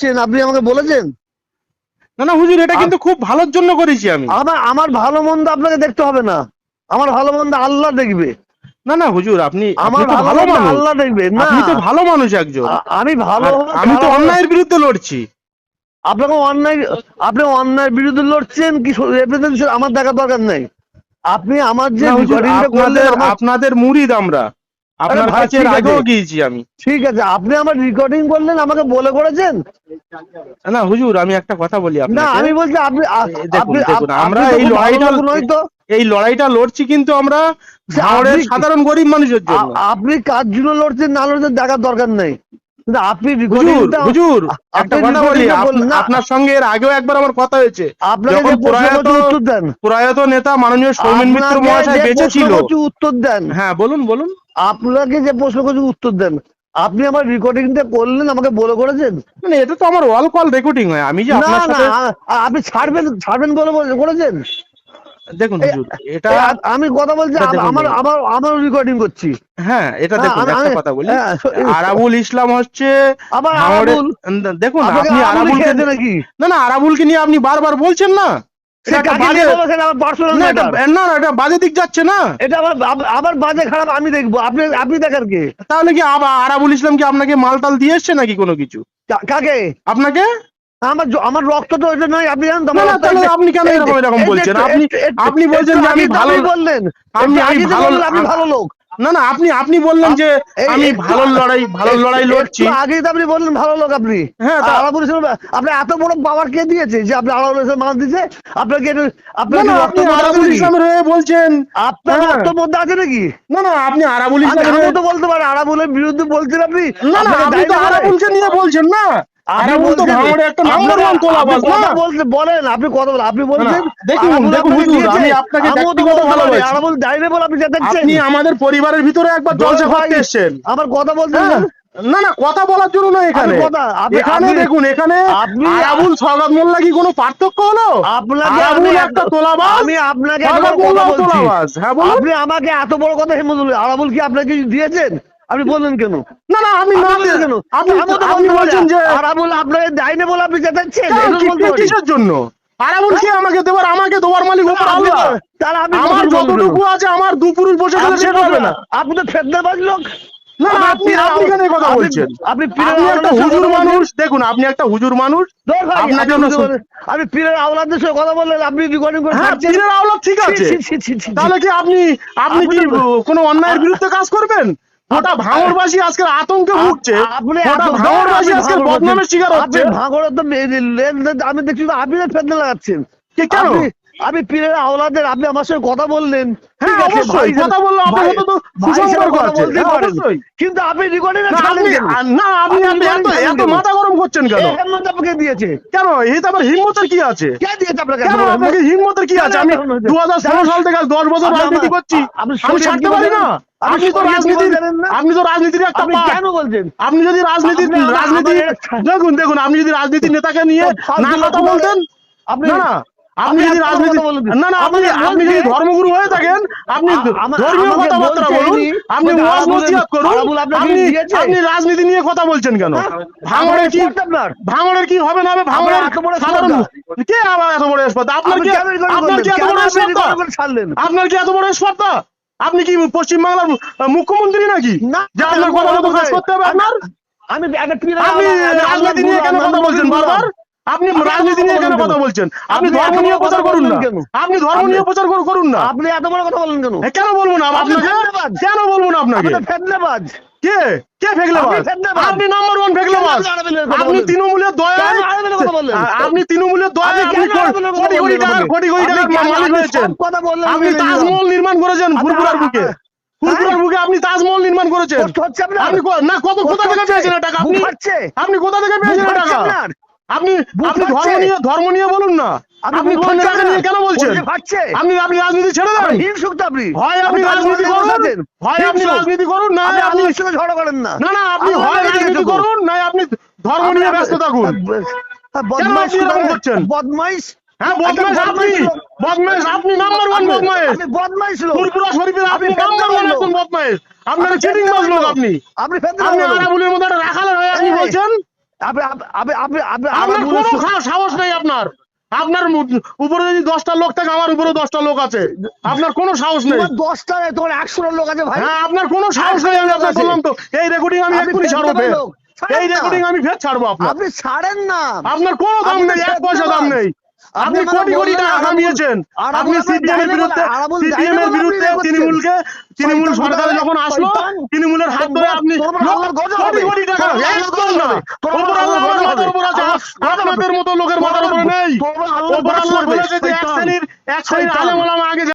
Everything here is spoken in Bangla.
লড়ছেন আপনি আমাকে বলেছেন? না না হুজুর এটা কিন্তু খুব ভালোর জন্য করেছি আমি। আমার আমার ভালো মন্দ আপনাকে দেখতে হবে না। আমার ভালো মন্দ আল্লাহ দেখবে। না না হুজুর আপনি আমার ভালো মানুষ। আল্লাহ দেখবে। না। আপনি তো ভালো মানুষ একজন। আমি ভালো আমি তো অন্যায়ের বিরুদ্ধে লড়ছি। আপনাকে অন্যায় আপনি অন্যায়ের বিরুদ্ধে লড়ছেন কি এভিডেন্স আমার দেখা দরকার নাই। আপনি আমার যে আপনাদের মুরিদ আমরা। আপনার কাছে আগেও গিয়েছি আমি। ঠিক আছে আপনি আমার রেকর্ডিং বললেন আমাকে বলে করেছেন? না হুজুর আমি একটা কথা বলি না আমি বলছি আপনি দেখুন, আমরা এই লড়াইটা- নয় তো। এই লড়াইটা লড়ছি কিন্তু আমরা সাধারণ গরিব মানুষের জন্য। আপনি কার জন্য লড়ছেন না লড়ছেন দেখার দরকার নেই। আপনি হুজুর রেকর্ডিংটা হুজুর আপনি একটা কথা বলি recording টা আপ- বললেন না। আপনার সঙ্গে এর আগেও একবার আমার কথা হয়েছে। আপনাকে যখন যে প্রশ্ন প্রয়াত করছি উত্তর দেন। প্রয়াত নেতা মাননীয় সৌমেন মিত্র মহাশয় বেঁচে ছিল। উত্তর দেন। হ্যাঁ বলুন বলুন। আপনাকে যে প্রশ্ন করছি উত্তর দেন। আপনি আমার রেকর্ডিংটা করলেন আমাকে বলে করেছেন? মানে এটা তো আমার ওয়াল কল রেকর্ডিং হয়। আমি যে না আপনার সাথে আপনি ছাড়বেন ছাড়বেন বলে- করেছেন? দেখুন এটা আমি কথা বলছি আমার আমার আমার রেকর্ডিং করছি। হ্যাঁ এটা হ্যাঁ, দেখুন একটা কথা বলি। আরাবুল ইসলাম হচ্ছে? দেখুন আপনি আরাবুল আরাবুলকে নাকি? না না আরাবুলকে নিয়ে আপনি বারবার বলছেন না। তাহলে কি আবার আরাবুল ইসলাম কি আপনাকে মালটাল দিয়ে এসছে নাকি কোনো কিছু? কাকে? আপনাকে? আমার আমার রক্ত তো ওইটা নয় আপনি জানেন না আমার না রক্ত তাহলে আপনি কেন এরকম এরকম বলছেন? আপনি বলছেন যে আমি ভালো বললেন আমি আমি ভালো বললেন ভালো লোক। না না আপনি আপনি বললেন যে আমি ভালো লড়াই ভালো লড়াই লড়ছি। একটু তো আপনি বললেন ভালো লোক আপনি। হ্যাঁ, আপনি এত বড় পাওয়ার কে দিয়েছে যে আপনি আলাপুর ইসলাম মাল দিয়েছে? আপনাকে আপনার আপনি আরাবুল ইসলামের হয়ে বলছেন। আপনার হ্যাঁ। রক্ত মধ্যে আছে নাকি? না না আপনি আরাবুল ইসলামের তো বলতে পারি আরাবুলের বিরুদ্ধে বলছেন আপনি। না না আপনি তো দেওয়া? আরাবুলকে নিয়ে বলছেন না। বলেন আপনি কথা বলেন আপনি বলছেন দেখুন, দেখুন। আমি আপনাকে আপনি আমাদের পরিবারের ভিতরে একবার জলসা করতে এসেছেন। আমার কথা বলছেন হ্যাঁ। না না কথা বলার জন্য না এখানে। কথা- আপনি- এখানে দেখুন এখানে আপনি- আরাবুল সওগাত মোল্লা কি কোনো পার্থক্য হলো? আপনাকে একটা এত- তোলাবাজ আমি আপনাকে এত কথা বলছি। হ্যাঁ আপনি আমাকে এত বড় কথা হেমন্ত আরাবুল কি আপনাকে দিয়েছেন? আপনি বললেন কেন? না না আমি না কেন? আপনি আপনি বলছেন যে আরাবুল আপনাকে দেয় না বলে আপনি পারি। কিসের জন্য? আরাবুল কি আমাকে দেবার আমাকে দেওয়ার মালিক আপনি আল্লাহ। তাহলে আপনি আমার যতটুকু আছে আমার দু পুরুষ বসে গেলে সেটা হবে না। আপনি তো ফেদনাবাজ লোক। না আপনি আপনি কেন কথা বলছেন? আপনি একটা হুজুর মানুষ দেখুন আপনি একটা হুজুর মানুষ। আপনাকে। আমি পীরের আওলাদের সঙ্গে কথা বললেন আপনি রেকর্ডিং করে হ্যাঁ পীরের আওলাদ ঠিক আছে। তাহলে কি আপনি আপনি কি কোনো অন্যায়ের বিরুদ্ধে কাজ করবেন? গোটা আজকে আতঙ্কে ভুগছে। আপনি গোটা আজকে বদনামের শিকার হচ্ছে। ভাঙড়ের তো আমি দেখছি আপনি ফেলতে লাগাচ্ছেন কি কেন? আপনি- আমি পীরের আওলাদের আপনি আমার সঙ্গে কথা বললেন। হ্যাঁ, ঠিক আছে, ভাই কথা বললে আপনার সাথে তো সুসম্পর্ক আছে। বলতেই পারেন। অবশ্যই। কিন্তু আপনি রেকর্ডিং না আপনি না আপনি আপনি এত এত মাথা গরম করছেন কেন? আপনাকে দিয়েছে। কেন? এই তো আবার হিম্মতের কি আছে? কে দিয়েছে আপনাকে? কেন আপনাকে হিম্মতের কি আছে? আমি সাল থেকে আজ দশ বছর রাজনীতি করছি। আমি ছাড়তে পারি না। আপনি তো না? আপনি তো রাজনীতির একটা আপনি কেন বলছেন? আপনি যদি আমার- রাজনীতি দেখুন দেখুন আপনি যদি রাজনীতির নেতাকে নিয়ে না কথা বলতেন আপনি না। আপনি যদি রাজনীতি। না না আপনি আপনি যদি ধর্মগুরু হয়ে থাকেন আপনি ধর্মীয় কথাবার্তা বলুন আপনি ওয়াজ নসিহত করুন আপনি আপনি রাজনীতি নিয়ে কথা বলছেন কেন? ভাঙড়ের কি আপনার? ভাঙড়ের কি হবে না হবে ভাঙড়ের এত বড় সাধারণ? কে আবার এত বড় স্পর্ধা আপনার আপনি কি আপনার কি এত বড় স্পর্ধা? আপনার কি এত বড় স্পর্ধা আপনি কি পশ্চিমবাংলার মুখ্যমন্ত্রী নাকি যে আপনার কথা মতো কাজ করতে হবে আপনার আমি আপনি রাজনীতি নিয়ে কেন কথা বলছেন বারবার। আপনি রাজনীতি নিয়ে কেন কথা বলছেন? আপনি ধর্ম নিয়ে প্রচার করুন না। আপনি ধর্ম নিয়ে প্রচার করুন না। আপনি এত বড় কথা বলেন কেন? কেন বলব না আপনি আপনাকে? কেন বলব না আপনাকে? ফেদনাবাজ কে? কে ফেকলেবাজ আপনি নাম্বার ওয়ান কথা আপনি? তৃণমূলের দয়া? আপনি তৃণমূলের দয়া আপনি কোটি কোটি টাকা কোটি কোটি টাকার মালিক হয়েছেন? আপনি তাজমহল নির্মাণ করেছেন আপনি- ফুরফুরার বুকে। ফুরফুরার বুকে আপনি তাজমহল নির্মাণ করেছেন। আপনি না কত কোথা থেকে? পেয়েছেন টাকা? আপনি আপনি কোথা থেকে পেয়েছেন টাকা? আপনি আপনি ধর্ম নিয়ে ধর্ম নিয়ে বলুন না। আপনি নিয়ে কেন বলছেন? আপনি আপনি রাজনীতি ছেড়ে দেন। আপনি হিংসুক তো আপনি। হয় আপনি রাজনীতি করুন। হয় আপনি রাজনীতি করুন। না আপনি সঙ্গে ঝগড়া করেন না। না না আপনি হয় রাজনীতি করুন। না আপনি ধর্ম নিয়ে ব্যস্ত থাকুন। হ্যাঁ, বদমাইশ করছেন? বদমাইশ? হ্যাঁ বদমাইশ আপনি। বদমাইশ আপনি নাম্বার ওয়ান বদমাইশ। বদমাইশ লোক। শরীফের আপনি আপনি নাম্বার ওয়ান ফেদনাবাজ একজন বদমাইশ। আপনার আপনি চিটিং ফেদনাবাজ লোক। আপনি। আপনি আপনি। আরাবুলের মধ্যে একটা রাখালের হয়ে আপনি বলছেন? আপনি আপনি আপনি আপনি আপনি আপনার আরাবুলের কোনো সু- খা- সাহস নেই আপনার। আপনার উপরে যদি দশটা লোক থাকে আমার উপরে দশটা লোক আছে। আপনার কোনো সাহস নেই। দশটা তোমার একশোটা লোক আছে ভাই। হ্যাঁ আপনার কোনো সাহস নেই আমি আপনার বললাম তো। এই রেকর্ডিং আমি এক্ষুনি ফের ছাড়বো ফের। এই রেকর্ডিং আমি ফের ছাড়বো আপনার। আপনি ছাড়েন না। আপনার কোনো দাম নেই এক পয়সা দাম নেই। আপনি কোটি কোটি টাকা কামিয়েছেন। আপনি সিপিএম এর বিরুদ্ধে সিপিএম এর বিরুদ্ধে তৃণমূলকে তৃণমূল সরকারে যখন আসলো তৃণমূলের হাত ধরে আপনি না আল্লাহ। উপর আছে আপনাদের মতো লোকের মাথার উপরে নেই তোমার আল্লাহ হবে। বলেছে যে এক শয়তান। শ্রেণির এক শ্রেণির আলেম ওলামা আগে